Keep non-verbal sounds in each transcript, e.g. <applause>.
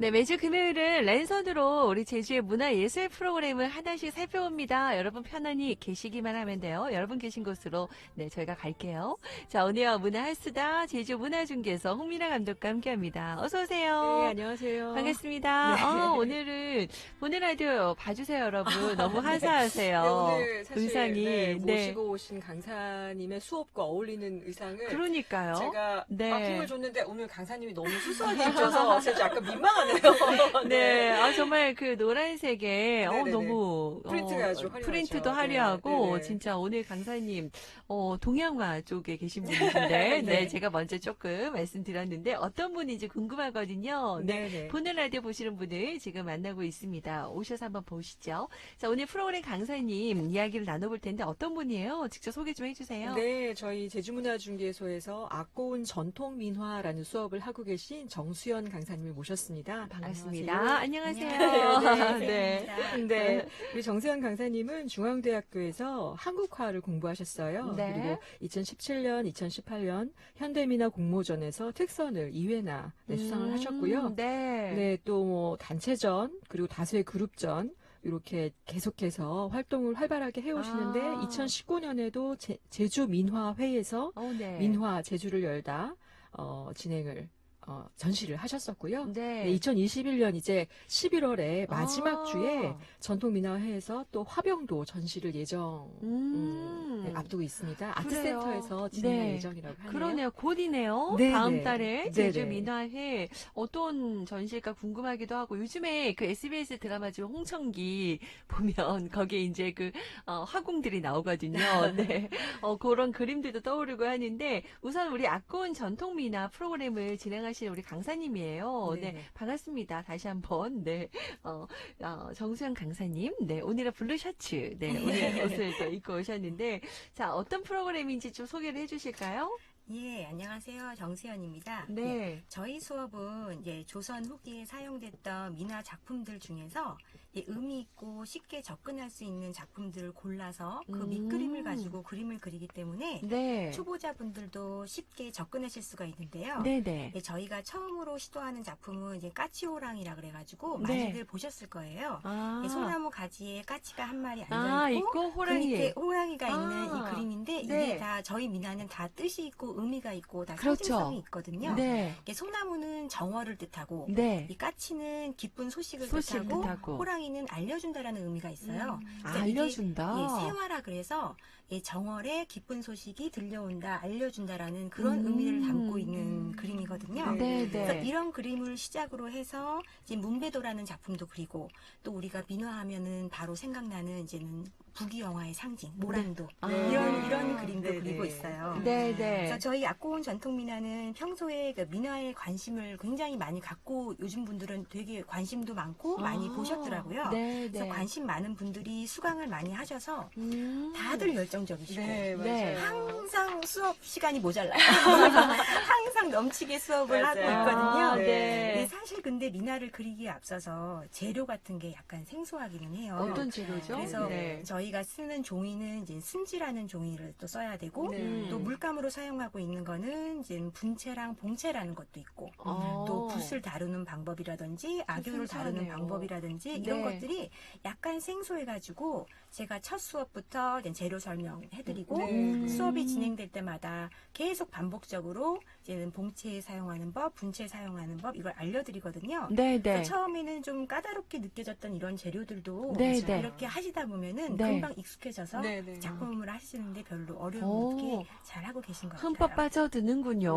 네, 매주 금요일은 랜선으로 우리 제주의 문화예술 프로그램을 하나씩 살펴봅니다. 여러분 편안히 계시기만 하면 돼요. 여러분 계신 곳으로 네, 저희가 갈게요. 자, 오늘은 문화할수다 제주 문화중계소 홍민아 감독과 함께합니다. 어서 오세요. 네, 안녕하세요. 반갑습니다. 네. 어, 오늘은 보는 라디오 봐주세요, 여러분. 너무 화사하세요. 네, 오늘 사실 의상이. 네, 네. 모시고 오신 강사님의 수업과 어울리는 의상을 그러니까요. 제가 네. 아, 힘을 줬는데 오늘 강사님이 너무 수수하게 입혀서 제가 약간 민망 하네요. <laughs> 네, 아, 정말 그 노란색에, 어, 네네네. 너무. 어, 프린트가 아주 화려하죠. 프린트도 네, 화려하고, 네네. 진짜 오늘 강사님, 어, 동양화 쪽에 계신 분이신데, <laughs> 네. 네. 제가 먼저 조금 말씀드렸는데, 어떤 분인지 궁금하거든요. 네. 네, 네. 보는 라디오 보시는 분을 지금 만나고 있습니다. 오셔서 한번 보시죠. 자, 오늘 프로그램 강사님 이야기를 나눠볼 텐데, 어떤 분이에요? 직접 소개 좀 해주세요. 네, 저희 제주문화중개소에서 아꼬운 전통민화라는 수업을 하고 계신 정수연 강사님을 모셨습니다. 반갑습니다. 안녕하세요. 안녕하세요. 네. 네, 우리 정세현 강사님은 중앙대학교에서 한국화를 공부하셨어요. 네. 그리고 2017년, 2018년 현대미나 공모전에서 특선을 2회나 수상을 음, 하셨고요. 네. 네, 또 뭐 단체전 그리고 다수의 그룹전 이렇게 계속해서 활동을 활발하게 해오시는데 아. 2019년에도 제, 주 민화회에서 어, 네. 민화 제주를 열다 어, 진행을 어, 전시를 하셨었고요. 네. 네, 2021년 이제 11월에 마지막 아. 주에 전통민화회에서 또 화병도 전시를 예정 음. 음, 네, 앞두고 있습니다. 그래요. 아트센터에서 진행할 네. 예정이라고 하네요. 그러네요. 곧이네요. 네, 다음 네. 달에 네, 제주 네. 민화회 어떤 전시일까 궁금하기도 하고 요즘에 그 SBS 드라마 중 홍천기 <laughs> 보면 거기에 이제 그 어, 화공들이 나오거든요. <laughs> 네. 어, 그런 그림들도 떠오르고 하는데 우선 우리 아까운 전통 민화 프로그램을 진행하시 는 우리 강사님이에요. 네. 네. 반갑습니다. 다시 한번. 네. 어, 어, 정수영 강사님. 네. 오늘은 블루 셔츠. 네. 오늘 옷을 또 입고 오셨는데 자, 어떤 프로그램인지 좀 소개를 해 주실까요? 예, 안녕하세요. 정세연입니다. 예, 네. 저희 수업은 이제 조선 후기에 사용됐던 민화 작품들 중에서 예, 의미 있고 쉽게 접근할 수 있는 작품들을 골라서 그 음. 밑그림을 가지고 그림을 그리기 때문에 네. 초보자분들도 쉽게 접근하실 수가 있는데요. 네네. 예, 저희가 처음으로 시도하는 작품은 이제 까치호랑이라 그래가지고 네. 많이들 보셨을 거예요. 아, 예, 소나무 가지에 까치가 한 마리 아, 앉아 있고 그 호랑이. 밑에 호랑이가 아, 있는 이 그림인데 네. 이게 다 저희 민화는 다 뜻이 있고 의미가 있고 다 그렇죠. 상징성이 있거든요. 네. 소나무는 정어를 뜻하고 네. 이 까치는 기쁜 소식을 소식을 뜻하고, 뜻하고. 호랑이 는 알려준다라는 의미가 있어요. 아, 그러니까 이게, 알려준다. 예, 세화라 그래서 이 정월에 기쁜 소식이 들려온다, 알려준다라는 그런 음. 의미를 담고 있는 그림이거든요. 네, 그래서 네. 이런 그림을 시작으로 해서 이제 문배도라는 작품도 그리고 또 우리가 민화하면은 바로 생각나는 이제는 북이 영화의 상징 모란도 아. 이런 이런 그림도 네, 그리고 네. 있어요. 네, 그래서 네. 저희 악고운 전통 민화는 평소에 그 민화에 관심을 굉장히 많이 갖고 요즘 분들은 되게 관심도 많고 많이 아, 보셨더라고요. 네, 그래서 네. 관심 많은 분들이 수강을 많이 하셔서 음. 다들 열정 적이시고 네, 네. 맞아요. 항상 수업 시간이 모자라요. <laughs> 항상 넘치게 수업을 하고 맞아요. 있거든요. 아, 네. 네. 네, 사실 근데 미나를 그리기에 앞서서 재료 같은 게 약간 생소하기는 해요. 어떤 재료죠? 그래서 네. 저희가 쓰는 종이는 이제 순지라는 종이를 또 써야 되고 네. 음. 또 물감으로 사용하고 있는 거는 이제 분체랑 봉체라는 것도 있고 어. 또 붓을 다루는 방법이라든지 악교를 다루는. 방법이라든지 이런 네. 것들이 약간 생소해가지고 제가 첫 수업부터 재료 설명해드리고 네. 음. 수업이 진행될 때마다 계속 반복적으로 이제는 봉체 사용하는 법, 분체 사용하는 법 이걸 알려드리거든요. 네, 네. 처음에는 좀 까다롭게 느껴졌던 이런 재료들도 네, 네. 이렇게 하시다 보면은 네. 금방 익숙해져서 네, 네. 작품을 하시는데 별로 오. 어려움 없게 잘 하고 계신 것 같아요. 흠뻑 빠져드는군요.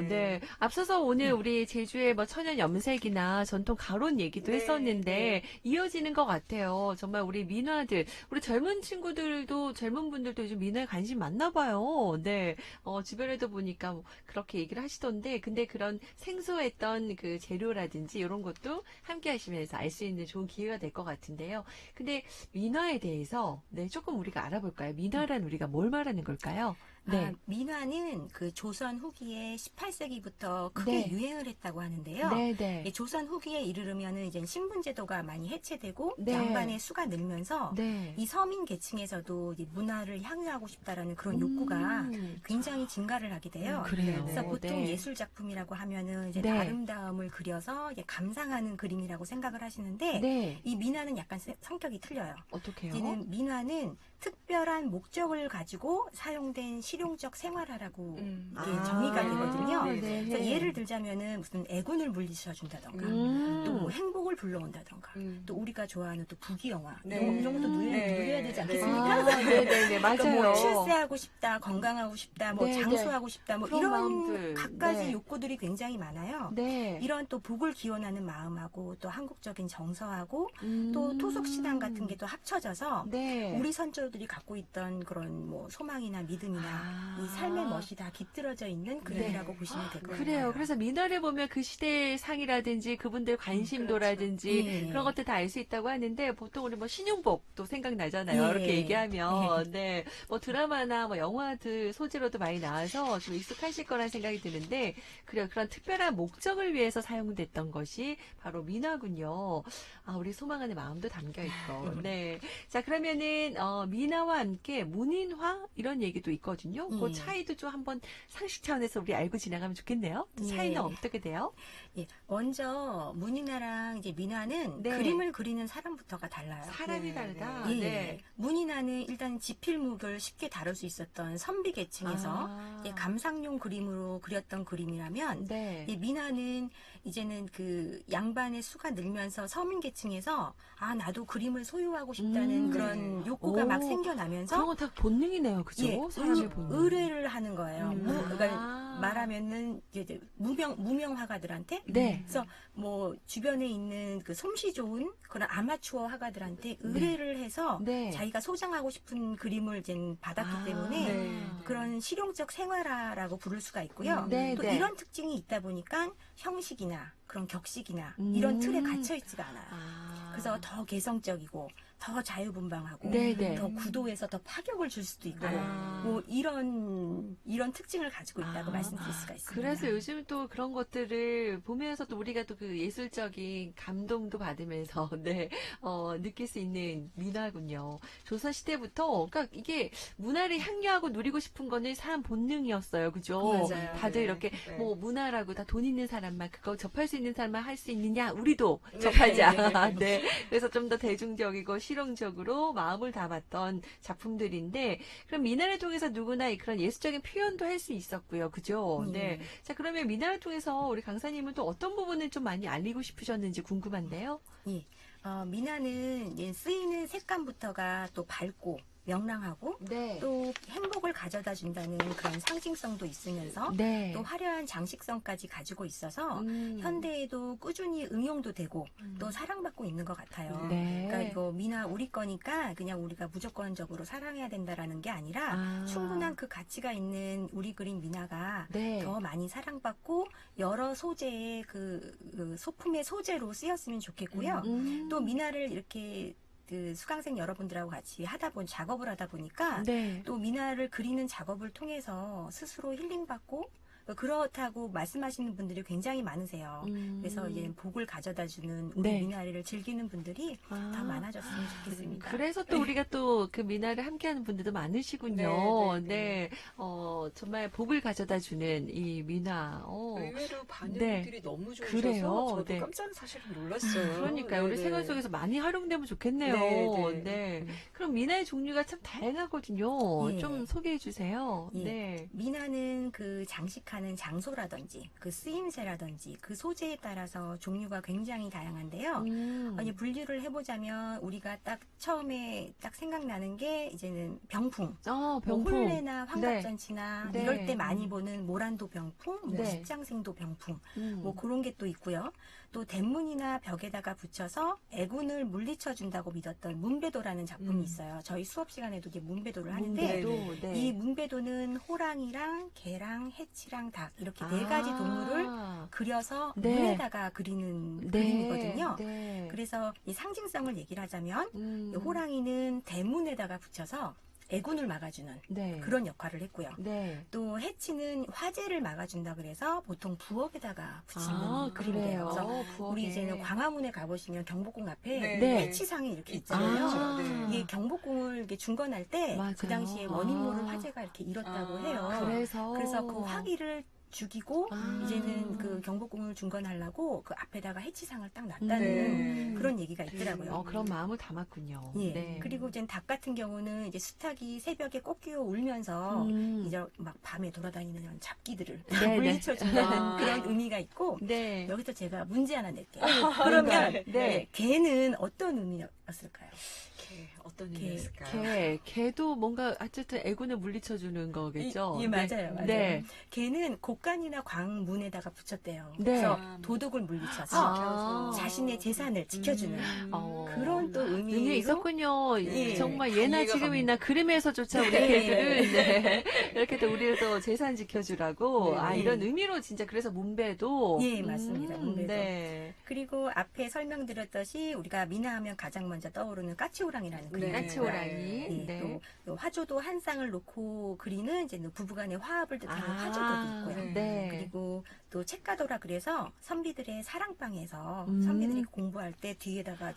네. 네. 앞서서 오늘 우리 제주의 뭐 천연 염색이나 전통 가론 얘기도 네, 했었는데 이어지는 것 같아요. 정말 우리 민화들, 우리 젊은 친구들도 젊은 분들도 요즘 민화에 관심 많나 봐요. 네. 어, 주변에도 보니까 뭐 그렇게 얘기를 하시던데 근데 그런 생소했던 그 재료라든지 이런 것도 함께 하시면서 알 수 있는 좋은 기회가 될 것 같은데요. 근데 민화에 대해서 네, 조금 우리가 알아볼까요? 민화란 우리가 뭘 말하는 걸까요? 네. 아, 민화는 그 조선 후기에 18세기부터 크게 네. 유행을 했다고 하는데요. 네, 네. 예, 조선 후기에 이르르면은 이제 신분제도가 많이 해체되고 네. 양반의 수가 늘면서 네. 이 서민 계층에서도 문화를 향유하고 싶다라는 그런 욕구가 음. 굉장히 증가를 하게 돼요. 그래요. 그래서 보통 네. 예술 작품이라고 하면은 이제 네. 아름다움을 그려서 이제 감상하는 그림이라고 생각을 하시는데 네. 이 민화는 약간 세- 성격이 틀려요. 어떻게요? 민화는 특별한 목적을 가지고 사용된 실용적 생활화라고 음. 이게 아, 정의가 되거든요. 네, 네. 그래서 예를 들자면은 무슨 애군을 물리쳐 준다던가 음. 또뭐 행복을 불러온다던가 음. 또 우리가 좋아하는 또 부귀 영화 네. 이런 것도 누려, 네. 누려야 되지 네. 않겠습니까? 아, 네네네, 맞아요. 그러니까 뭐 출세하고 싶다, 건강하고 싶다, 뭐 네, 장수하고 싶다, 뭐 이런 마음들. 갖가지 네. 욕구들이 굉장히 많아요. 네. 이런 또 복을 기원하는 마음하고 또 한국적인 정서하고 음. 또 토속 신앙 같은 게 또 합쳐져서 네. 우리 선조 들이 갖고 있던 그런 뭐 소망이나 믿음이나 아. 이 삶의 멋이 다 깃들어져 있는 그림이라고 보시면 될 것 같아요. 그래요. 그래서 민화를 보면 그 시대의 상이라든지 그분들 관심도라든지 네. 그런 것들 다 알 수 있다고 하는데 보통 우리 뭐 신용복도 생각나잖아요. 네. 이렇게 얘기하면 네. 뭐 드라마나 뭐 영화들 소재로도 많이 나와서 좀 익숙하실 거란 생각이 드는데 그래요. 그런 특별한 목적을 위해서 사용됐던 것이 바로 민화군요. 아, 우리 소망하는 마음도 담겨 있고. <laughs> 네. 자, 그러면은 어, 민 화와 함께 문인화 이런 얘기도 있거든요. 그 예. 차이도 좀 한번 상식 차원에서 우리 알고 지나가면 좋겠네요. 예. 차이는 어떻게 돼요? 예, 먼저 문인화랑 이제 민화는 네. 그림을 그리는 사람부터가 달라요. 사람이 네, 다르다. 예, 네. 문인화는 일단 지필목을 쉽게 다룰 수 있었던 선비 계층에서 아. 이제 감상용 그림으로 그렸던 그림이라면 네. 이 민화는 이제는 그 양반의 수가 늘면서 서민 계층에서 아 나도 그림을 소유하고 싶다는 음. 그런 욕구가 오. 막 그런 생겨나면서 건다 본능이네요. 그죠? 예, 사람의 의- 본능. 의뢰를 하는 거예요. 음. 무, 그러니까 아. 말하면은 이제 무명 무명 화가들한테 네. 그래서 뭐 주변에 있는 그 솜씨 좋은 그런 아마추어 화가들한테 의뢰를 해서 네. 자기가 소장하고 싶은 그림을 이제 받았기 아. 때문에 네. 그런 실용적 생활화라고 부를 수가 있고요. 음. 네, 또 네. 이런 특징이 있다 보니까 형식이나 그런 격식이나 음. 이런 틀에 갇혀 있지가 않아요. 아. 그래서 더 개성적이고 더 자유분방하고 네, 네. 더 구도에서 더 파격을 줄 수도 있고 아. 뭐 이런 이런 특징을 가지고 있다고 아. 말씀드릴 수가 있습니다. 그래서 요즘 또 그런 것들을 보면서 또 우리가 또 그 예술적인 감동도 받으면서 <laughs> 네, 어, 느낄 수 있는 민화군요. 조선 시대부터 그러니까 이게 문화를 향유하고 누리고 싶은 거는 사람 본능이었어요. 그죠? 맞아요. 다들 네. 이렇게 네. 뭐 문화라고 다 돈 있는 사람만 그거 접할 수 있는 사람만 할 수 있느냐? 우리도 네. 접하자. 네. <laughs> 그래서 좀 더 대중적이고 실용적으로 마음을 담았던 작품들인데 그럼 민화를 통해서 누구나 이 그런 예술적인 표현도 할 수 있었고요. 그죠? 네. 자, 그러면 민화를 통해서 우리 강사님은 또 어떤 부분을 좀 많이 알리고 싶으셨는지 궁금한데요. 예. 어, 미나는 쓰이는 색감부터가 또 밝고 명랑하고 네. 또 행복을 가져다 준다는 그런 상징성도 있으면서 네. 또 화려한 장식성까지 가지고 있어서 음. 현대에도 꾸준히 응용도 되고 음. 또 사랑받고 있는 것 같아요. 네. 그러니까 이거 미나 우리 거니까 그냥 우리가 무조건적으로 사랑해야 된다라는 게 아니라 아. 충분한 그 가치가 있는 우리 그린 미나가 네. 더 많이 사랑받고 여러 소재의 그, 그 소품의 소재로 쓰였으면 좋겠고요. 음. 또 미나를 이렇게 그 수강생 여러분들하고 같이 하다 본 작업을 하다 보니까 네. 또 미나를 그리는 작업을 통해서 스스로 힐링받고 그렇다고 말씀하시는 분들이 굉장히 많으세요. 음. 그래서 이제 복을 가져다 주는 우리 네. 미나리를 즐기는 분들이 아. 더 많아졌으면 좋겠습니다. 그래서 또 우리가 또 그 미나를 함께하는 분들도 많으시군요. 네, 네, 네, 네. 어, 정말 복을 가져다 주는 이 미나. 어. 의외로 반응들이 너무 좋으셔서 그래요. 저도 네. 깜짝 사실은 놀랐어요. 그러니까요. 우리 네네. 생활 속에서 많이 활용되면 좋겠네요. 네, 네. 네. 그럼 미나의 종류가 참 다양하거든요. 예. 좀 소개해 주세요. 예. 네. 미나는 그 장식 하는 장소라든지 그 쓰임새라든지 그 소재에 따라서 종류가 굉장히 다양한데요. 음. 아니 분류를 해보자면 우리가 딱 처음에 딱 생각나는 게 이제는 병풍, 어, 뭐 병풍. 혼례나 환갑잔치나 네. 이럴 때 많이 보는 모란도 병풍, 뭐 네. 십장생도 병풍, 음. 뭐 그런 게 또 있고요. 또 대문이나 벽에다가 붙여서 애군을 물리쳐 준다고 믿었던 문배도라는 작품이 음. 있어요. 저희 수업 시간에도 이제 문배도를 하는데 문배도. 네, 네. 이 문배도는 호랑이랑 개랑 해치랑 닭 이렇게 네 아. 가지 동물을 그려서 네. 문에다가 그리는 네. 그림이거든요. 네. 그래서 이 상징성을 얘기를 하자면 음. 이 호랑이는 대문에다가 붙여서 애군을 막아주는 네. 그런 역할을 했고요. 네. 또 해치는 화재를 막아준다 그래서 보통 부엌에다가 붙이는 아, 그림이에요. 그래서. 부엌에. 우리 이제는 광화문에 가보시면 경복궁 앞에 네. 네. 해치상이 이렇게. 있잖아요. 아. 네. 이게 경복궁을 이렇게 중건할 때. 그 당시에 원인 모를 아. 화재가 이렇게 일었다고 아. 해요. 그래서 그래서 그 화기를 죽이고 아. 이제는 그 경복궁을 중건하려고 그 앞에다가 해치상을 딱 놨다는 네. 그런 얘기가 있더라고요. 어, 그런 마음을 담았군요. 예. 네. 그리고 이제 닭 같은 경우는 이제 수탉이 새벽에 꽃기어 울면서 음. 이제 막 밤에 돌아다니는 잡기들을 네, 네. 물리쳐주는 아. <laughs> 그런 의미가 있고 네. 여기서 제가 문제 하나 낼게요. 그러면 네. 네. 개는 어떤 의미였 을까요? 개, 어떤 개, 의미였을까요? 개, 개도 뭔가 어쨌든 애군을 물리쳐주는 거겠죠. 예, 맞아요, 맞아요. 네. 개는 곡간이나 광문에다가 붙였대요. 네. 그래서 아. 도덕을 물리쳐서 아. 자신의 재산을 지켜주는 음. 어. 그런 또 의미 의미 있었군요. 네. 정말 예나 지금이나 그림에서조차 우리 네. 개들은 네. 이렇게 또 우리를 또 재산 지켜주라고 네. 아 이런 의미로 진짜 그래서 문배도 예, 맞습니다. 문배도. 네. 그리고 앞에 설명드렸듯이 우리가 미나하면 가장 먼저 떠오르는 까치호랑이라는 그림. 네. 까치호랑이. 예, 네. 또, 또 화조도 한 쌍을 놓고 그리는 이제 부부간의 화합을 뜻하는 아, 화조도 있고요. 네. 그리고 또 책가도라 그래서 선비들의 사랑방에서 음. 선비들이 공부할 때 뒤에다가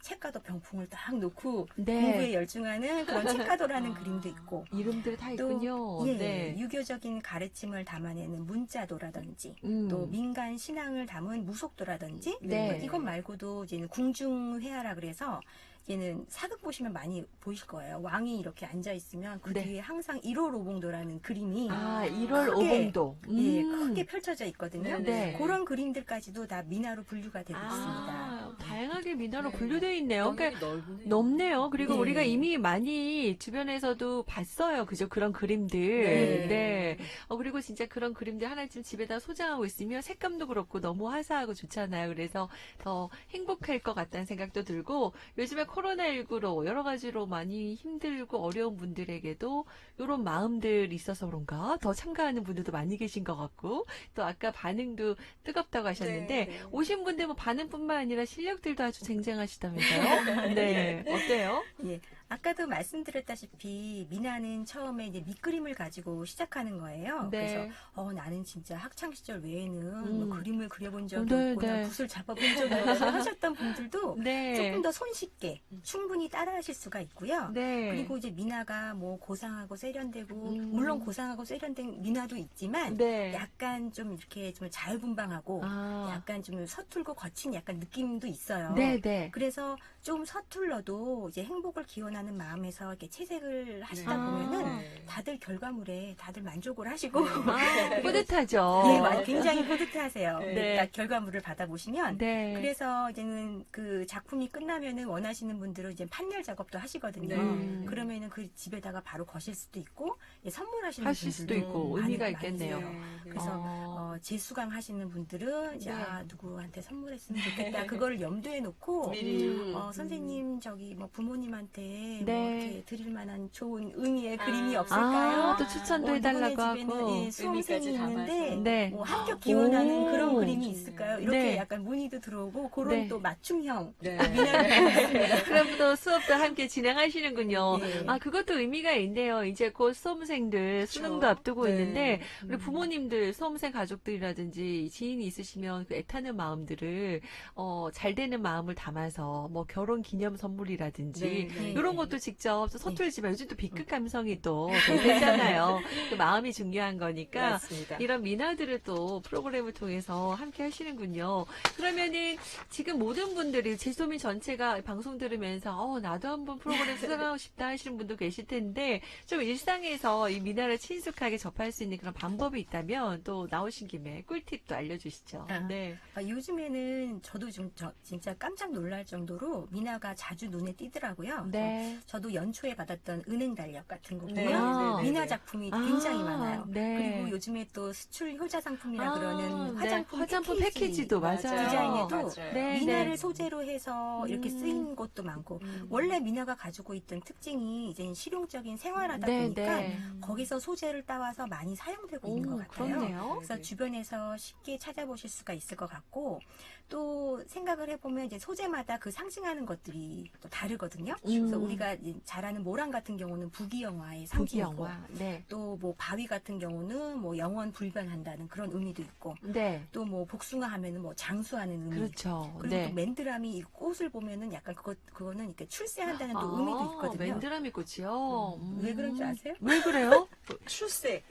책가도 병풍을 딱 놓고 네. 공부에 열중하는 그런 책가도라는 아. 그림도 있고 이름들이 다또 있군요. 예, 네. 유교적인 가르침을 담아내는 문자도라든지 음. 또 민간 신앙을 담은 무속도라든지 네. 이것 말고도 이제는 궁중회화라 그래서 이제는 사극 보시면 많이 보실 거예요. 왕이 이렇게 앉아 있으면 그 네. 뒤에 항상 1월 오봉도라는 그림이 아, 1월 크게, 오봉도. 예, 음. 크게 펼쳐져 있거든요. 네. 그런 그림들까지도 다 민화로 분류가 되고 있습니다. 아, 다양하게 민화로 네. 분류되어 있네요. 그러니까 넓네요. 넓네요. 그리고 네. 우리가 이미 많이 주변에서도 봤어요. 그죠? 그런 그림들. 네. 네. 어, 그리고 진짜 그런 그림들 하나쯤 집에다 소장하고 있으면 색감도 그렇고 너무 화사하고 좋잖아요. 그래서 더 행복할 것 같다는 생각도 들고 요즘에 코로나19로 여러 가지로 많이 힘들고 어려운 분들에게도 이런 마음들이 있어서 그런가 더 참가하는 분들도 많이 계신 것 같고 또 아까 반응도 뜨겁다고 하셨는데 네. 오신 분들 뭐 반응뿐만 아니라 실력들도 아주 쟁쟁하시다면서요? <laughs> 네. 어때요? 예. 아까도 말씀드렸다시피 미나는 처음에 이제 밑그림을 가지고 시작하는 거예요. 그래서 네. 어 나는 진짜 학창 시절 외에는 음. 뭐 그림을 그려본 적이 네, 없고 네. 난 붓을 잡아본 적이 없어 <laughs> 하셨던 분들도 네. 조금 더 손쉽게 충분히 따라하실 수가 있고요. 네. 그리고 이제 미나가 뭐 고상하고 세련되고 음. 물론 고상하고 세련된 미나도 있지만 네. 약간 좀 이렇게 좀 자유분방하고 아. 약간 좀 서툴고 거친 약간 느낌도 있어요. 네, 네. 그래서 좀 서툴러도 이제 행복을 기원하는 마음에서 이렇게 채색을 하시다 아. 보면은 네. 다들 결과물에 다들 만족을 하시고 아, <laughs> 뿌듯하죠. 예, 맞- 굉장히 뿌듯해하세요. 네. 딱 결과물을 받아보시면 네. 그래서 이제는 그 작품이 끝나면은 원하시는 분들은 이제 판넬 작업도 하시거든요. 네. 그러면은 그 집에다가 바로 거실 수도 있고 예, 선물하시는 하실 수도 분들도 있고 의미가 있겠네요. 있어요. 그래서 어. 어, 재수강 하시는 분들은 이제 네. 아, 누구한테 선물했으면 좋겠다. 그거를 염두에 놓고 미리 <laughs> 음. 어, 선생님 저기 뭐 부모님한테 뭐 네. 이렇게 드릴 만한 좋은 의미의 아. 그림이 없을까요? 아, 또 추천도 어, 해달라고 하고. 예, 수험생이 있는데. 네. 뭐 합격 기원하는 오. 그런 그림이. 있을까요? 이렇게 네. 약간 문의도 들어오고 그런 네. 또 맞춤형 네. <laughs> <laughs> 그럼 또 수업도 함께 진행하시는군요. 예. 아, 그것도 의미가 있네요. 이제 곧 수험생 들 수능도 앞두고 네. 있는데 우리 음. 부모님들, 수험생 가족들이라든지 지인이 있으시면 그 애타는 마음들을 어, 잘 되는 마음을 담아서 뭐 결혼 기념 선물이라든지 네, 네. 이런 것도 직접 서툴지만 요즘 또 B급 감성이 또 <laughs> 대세잖아요. 그 마음이 중요한 거니까 맞습니다. 이런 민화들을 또 프로그램을 통해서 함께 하시는군요. 그러면은 지금 모든 분들이 제소민 전체가 방송 들으면서 어, 나도 한번 프로그램 수상하고 싶다 하시는 분도 계실 텐데 좀 일상에서 이 민화를 친숙하게 접할 수 있는 그런 방법이 있다면 또 나오신 김에 꿀팁도 알려주시죠. 아. 네. 아, 요즘에는 저도 좀 저- 진짜 깜짝 놀랄 정도로 미나가 자주 눈에 띄더라고요. 네. 저도 연초에 받았던 은행 달력 같은 거 보면 네, 아. 네, 네, 미나 네. 작품이 아, 굉장히 많아요. 네. 그리고 요즘에 또 수출 효자 상품이라 아, 그러는 네. 화장품, 화장품 패키지. 패키지 도 맞아요. 디자인에도 맞아요. 네, 미나를 네. 소재로 해서 이렇게 음. 쓰인 것도 많고 음. 원래 미나가 가지고 있던 특징이 이제 실용적인 생활하다 네, 보니까 네. 거기서 소재를 따와서 많이 사용되고 있는 오, 것 같아요. 그렇네요. 그래서 네. 주변에서 쉽게 찾아보실 수가 있을 것 같고 또 생각을 해보면 이제 소재마다 그 상징하는 것들이 또 다르거든요. 그래서 음. 우리가 이제 잘 아는 모란 같은 경우는 부귀영화의 상징이고. 네. 또뭐 바위 같은 경우는 뭐 영원 불변한다는 그런 의미도 있고 네. 또뭐 복숭아 하면은 뭐 장수하는 의미 그렇죠. 그리고 네. 또 맨드라미 이 꽃을 보면은 약간 그거 그거는 이렇게 출세한다는 또 아, 의미도 있거든요. 맨드라미 꽃이요. 음, 왜 그런 줄 아세요? 왜 그래요? <laughs> 출세.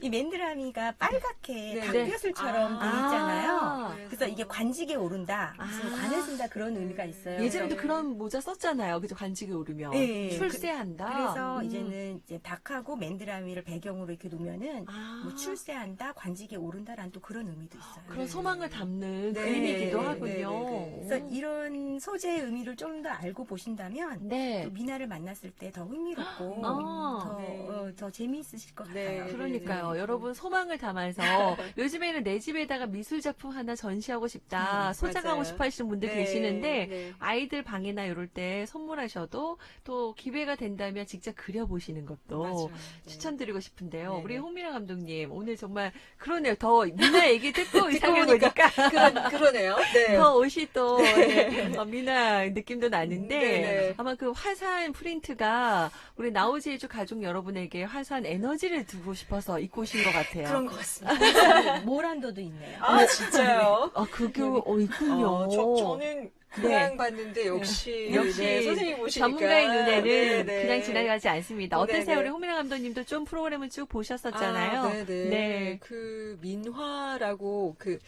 이 맨드라미가 빨갛게 네. 닭벼슬처럼 아. 돼 있잖아요. 아. 그래서 이게 관직에 오른다, 무슨 아. 관을 쓴다 그런 의미가 있어요. 예전에도 네. 그런 모자 썼잖아요. 그죠? 관직에 오르면. 네, 네. 출세한다. 그 래서 음. 이제는 이제 닭하고 맨드라미를 배경으로 이렇게 놓으면은 아, 뭐 출세한다, 관직에 오른다라는 또 그런 의미도 있어요. 그런 소망을 담는 네. 그림이기도 네, 하군요. 네, 네, 네. 그래서 이런 소재의 의미를 좀 더 알고 보신다면 네. 또 미나를 만났을 때 더 흥미롭고 아. 더, 네. 어, 더 재미있으실 것 네. 같아요. 그러니까요. 네. 여러분 소망을 담아서 <laughs> 요즘에는 내 집에다가 미술 작품 하나 전시하고 싶다. 음, 소장하고 맞아요. 싶어 하시는 분들 네, 계시는데 네. 아이들 방이나 이럴 때 선물하셔도 또 기회가 된다면 직접 그려보시는 것도 맞아요. 네. 추천드리고 싶은데요. 네, 우리 네. 홍미라 감독님 오늘 정말 그러네요. 더 미나 얘기 듣고 <laughs> 이상해 보니까. 보니까 그러, 그러네요. 네. 더 옷이 또 네, 어, 미나 느낌도 나는데 네, 네. 아마 그 화사한 프린트가 우리 나우제주 가족 여러분에게 화사한 에너지를 두고 싶어 서 입고 오신 것 같아요. 그런 것 같습니다. 모란도도 있네요. 아, 진짜요? 아, 그게 어 있군요. 어, 저, 저는 그냥 네. 봤는데 역시, 역시 네, 선생님 보시니까 전문가의 눈에는 네, 네. 그냥 지나가지 않습니다. 네, 어떠세요? 네. 우리 홍민아 감독님도 좀 프로그램을 쭉 보셨었잖아요. 아, 네네. 네. 그 민화라고 그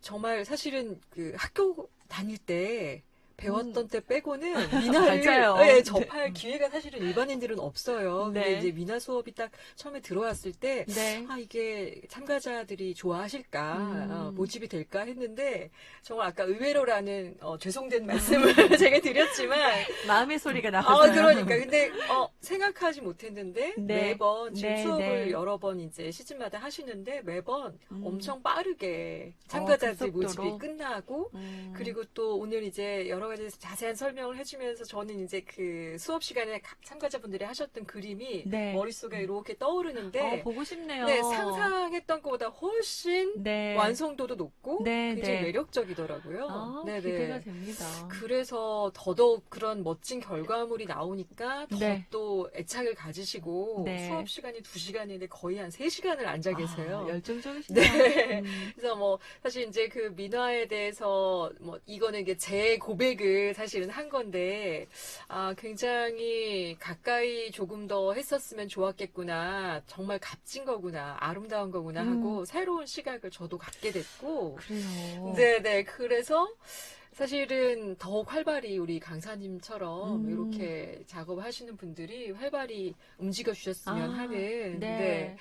정말 사실은 그 학교 다닐 때 배웠던 때 빼고는 <laughs> 음. 맞아요. 네, 접할 기회가 사실은 일반인들은 없어요. 근데 네. 이제 민화 수업이 딱 처음에 들어왔을 때 네. 아, 이게 참가자들이 좋아하실까, 음. 어, 모집이 될까 했는데, 정말 아까 의외로라는, 어, 죄송된 말씀을 <laughs> 제가 드렸지만, <laughs> 마음의 소리가 아, 나왔어요. 그러니까. 근데, 어, 생각하지 못했는데, 네. 매번 지금 네, 수업을 네. 여러 번 이제 시즌마다 하시는데, 매번 음. 엄청 빠르게 참가자들 그 모집이? 끝나고, 음. 그리고 또 오늘 이제 여러 가지 자세한 설명을 해주면서 저는 이제 그 수업 시간에 각 참가자분들이 하셨던 그림이 네. 머릿속에 이렇게 떠오르는데, 어, 보고 싶네요. 네, 상상했던 것보다 훨씬 네. 완성도도 높고 네, 굉장히 네. 매력적이더라고요. 아, 네네. 기대가 됩니다. 그래서 더더욱 그런 멋진 결과물이 나오니까 더 네. 또 애착을 가지시고 네. 수업 시간이 2시간인데 거의 한 3시간을 앉아 계세요. 아, 열정적이시네요. 네. 음. 그래서 뭐 사실 이제 그 민화에 대해서 뭐 이거는 이게 제 고백 을 사실은 한 건데 아 굉장히 가까이 조금 더 했었으면 좋았겠구나 정말 값진 거구나 아름다운 거구나 하고 새로운 시각을 저도 갖게 됐고 그래요. 네네 그래서 사실은 더욱 활발히 우리 강사님처럼 음. 이렇게 작업하시는 분들이 활발히 움직여 주셨으면 아, 하는 네. 네.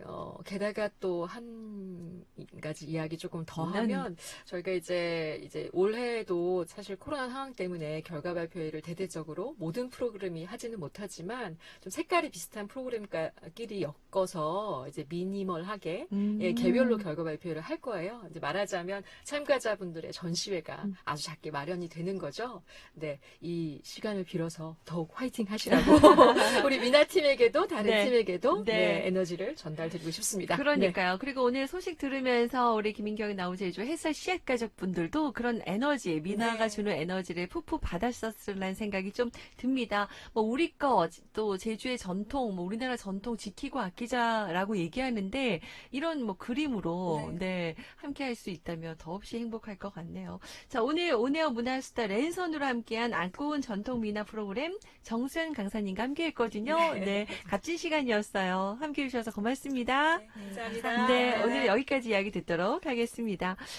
어, 게다가 또 한 가지 이야기 조금 더 음. 하면 저희가 이제 이제 올해도 사실 코로나 상황 때문에 결과 발표회를 대대적으로 모든 프로그램이 하지는 못하지만 좀 색깔이 비슷한 프로그램끼리 엮어서 이제 미니멀하게 음. 예, 개별로 결과 발표를 할 거예요. 이제 말하자면 참가자분들의 전시회가 음. 아주 작게 마련이 되는 거죠. 네, 이 시간을 빌어서 더욱 화이팅 하시라고 <laughs> 우리 미나 팀에게도 다른 네. 팀에게도 네. 네, 에너지를 전달 드리고 싶습니다. 그러니까요. 그리고 오늘 소식 들으면서 우리 김인경이 나오제주 해설 씨앗 가족분들도 그런 에너지, 민화가 네. 주는 에너지를 푹푹 받았었으라는 생각이 좀 듭니다. 뭐 우리 거, 또 제주의 전통, 뭐 우리나라 전통 지키고 아끼자라고 얘기하는데 이런 뭐 그림으로 네. 네, 함께 할 수 있다면 더없이 행복할 것 같네요. 자, 오늘 온에어 문화수다 랜선으로 함께한 안고운 전통 민화 프로그램 정수현 강사님과 함께 했거든요. 네. 값진 시간이었어요. 함께 해 주셔서 고맙습 니다. 네, 감사합니다. 네, 오늘 여기까지 이야기 듣도록 하겠습니다.